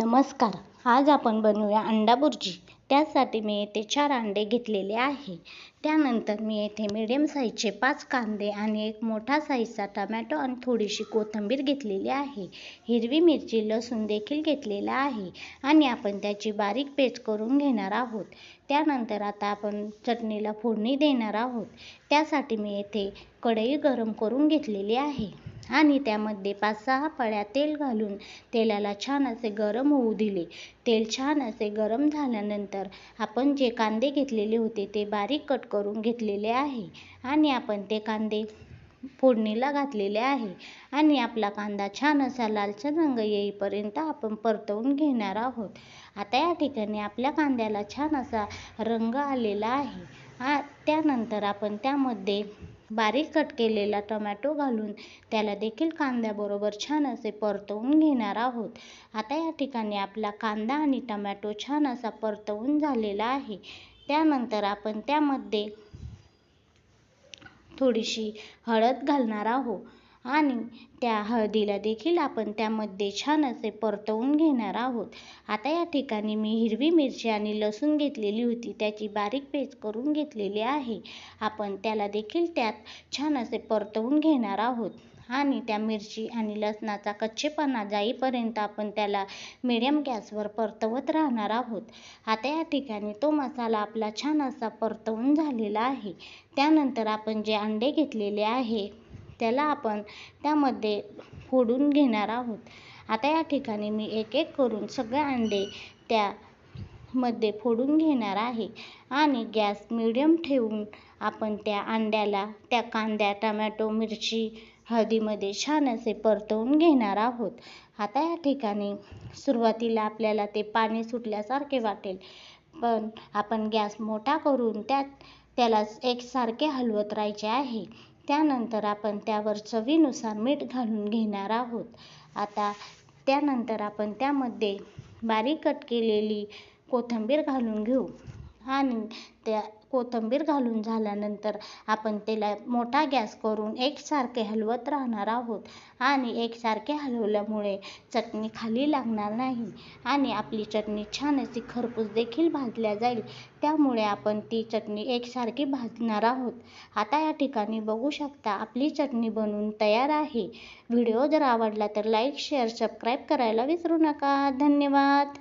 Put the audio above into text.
नमस्कार. आज आपण बनवूया अंडा बुर्जी. त्यासाठी मी येथे चार अंडे घेतलेले आहे. त्यानंतर मी येथे मिडियम साईजचे पाच कांदे आणि एक मोठा साईजचा टमॅटो आणि थोडीशी कोथिंबीर घेतलेली आहे. हिरवी मिरची लसूण देखील घेतलेला आहे आणि आपण त्याची बारीक पेस्ट करून घेणार आहोत. त्यानंतर आता आपण चटणीला फोडणी देणार आहोत. त्यासाठी मी येथे कढई गरम करून घेतलेली आहे. आणि त्यामध्ये पाच सहा पळ्या तेल घालून तेलाला छान असे गरम होऊ दिले. तेल छान असे गरम झाल्यानंतर आपण जे कांदे घेतलेले होते ते बारीक कट करून घेतलेले आहे. आणि आपण ते कांदे फोडणीला घातलेले आहे. आणि आपला कांदा छान असा लालसर रंग येईपर्यंत आपण परतवून घेणार आहोत. आता या ठिकाणी आपल्या कांद्याला छान असा रंग आलेला आहे. त्यानंतर आपण त्यामध्ये बारीक कट केलेला टोमॅटो घालून त्याला देखील कांद्याबरोबर छान असे परतवून घेणार आहोत. आता या ठिकाणी आपला कांदा आणि टोमॅटो छान असा परतवून झालेला आहे. त्यानंतर आपण त्यामध्ये थोडीशी हळद घालणार आहोत. आणि त्या हळदीला देखील आपण त्यामध्ये छान असे परतवून घेणार आहोत. आता या ठिकाणी मी हिरवी मिरची आणि लसूण घेतलेली होती त्याची बारीक पेस्ट करून घेतलेली आहे. आपण त्याला देखील त्यात छान असे परतवून घेणार आहोत. आणि त्या मिरची आणि लसणाचा कच्चेपणा जाईपर्यंत आपण त्याला मिडियम गॅसवर परतवत राहणार आहोत. आता या ठिकाणी तो मसाला आपला छान असा परतवून झालेला आहे. त्यानंतर आपण जे अंडे घेतलेले आहे त्याला आपण त्यामध्ये फोडून घेणार आहोत. आता या ठिकाणी मी एक एक करून सगळे अंडे त्यामध्ये फोडून घेणार आहे. आणि गॅस मिडियम ठेवून आपण त्या अंड्याला त्या कांद्या टमॅटो मिरची हळदीमध्ये छान असे परतवून घेणार आहोत. आता या ठिकाणी सुरुवातीला आपल्याला ते पाणी सुटल्यासारखे वाटेल. पण आपण गॅस मोठा करून त्यात त्याला एकसारखे हलवत राहायचे आहे. त्यानंतर आपण त्यावर चवीनुसार मीठ घालून घेणार आहोत. आता त्यानंतर आपण त्यामध्ये बारीक कट केलेली कोथिंबीर घालून घेऊ. आणि त्या कोथिंबीर घालून झाल्यानंतर आपण त्याला मोठा गॅस करून एकसारखे हलवत राहणार आहोत. आणि एकसारखे हलवल्यामुळे चटणी खाली लागणार नाही. आणि आपली चटणी छान अशी खरपूस देखील भाजल्या जाईल. त्यामुळे आपण ती चटणी एकसारखी भाजणार आहोत. आता या ठिकाणी बघू शकता आपली चटणी बनवून तयार आहे. व्हिडिओ जर आवडला तर लाईक शेअर सबस्क्राईब करायला विसरू नका. धन्यवाद.